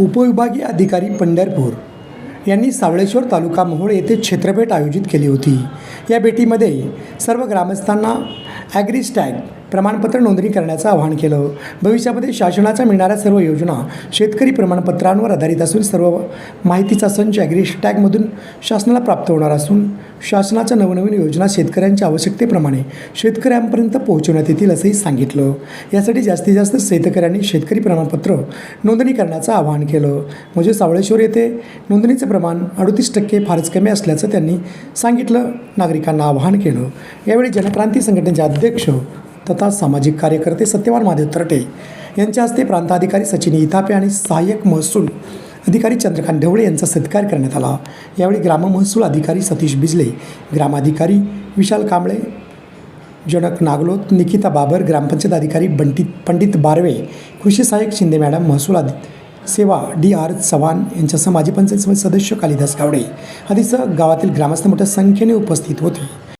उपविभागीय अधिकारी पंढरपूर यांनी सावळेश्वर तालुका मोहोळ येथे क्षेत्रभेट आयोजित केली होती. या भेटीमध्ये सर्व ग्रामस्थांना ॲग्रीस्टॅग प्रमाणपत्र नोंदणी करण्याचं आवाहन केलं. भविष्यामध्ये शासनाच्या मिळणाऱ्या सर्व योजना शेतकरी प्रमाणपत्रांवर आधारित असून सर्व माहितीचा संच ॲग्रिस्टॅगमधून शासनाला प्राप्त होणार असून शासनाच्या नवनवीन योजना शेतकऱ्यांच्या आवश्यकतेप्रमाणे शेतकऱ्यांपर्यंत पोहोचवण्यात येतील असंही सांगितलं. यासाठी जास्तीत जास्त शेतकऱ्यांनी शेतकरी प्रमाणपत्र नोंदणी करण्याचं आवाहन केलं. म्हणजे सावळेश्वर येथे नोंदणीचं प्रमाण अडतीस टक्के फारच कमी असल्याचं त्यांनी सांगितलं. नागरिकांना आवाहन केलं. यावेळी जनक्रांती संघटनेचे अध्यक्ष तथा सामाजिक कार्यकर्ते सत्यवान महादेव तरटे यांच्या हस्ते प्रांताधिकारी सचिन इथापे आणि सहाय्यक महसूल अधिकारी चंद्रकांत ढवळे यांचा सत्कार करण्यात आला. यावेळी ग्राम महसूल अधिकारी सतीश बिजले ग्रामाधिकारी विशाल कांबळे जनक नागलोत निकिता बाबर ग्रामपंचायत अधिकारी बंटित पंडित बारवे कृषी सहाय्यक शिंदे मॅडम महसूल अधि सेवा डी आर चव्हाण यांच्यासह माजी पंचायत समिती सदस्य कालिदास गावडे आदीसह गावातील ग्रामस्थ मोठ्या संख्येने उपस्थित होते.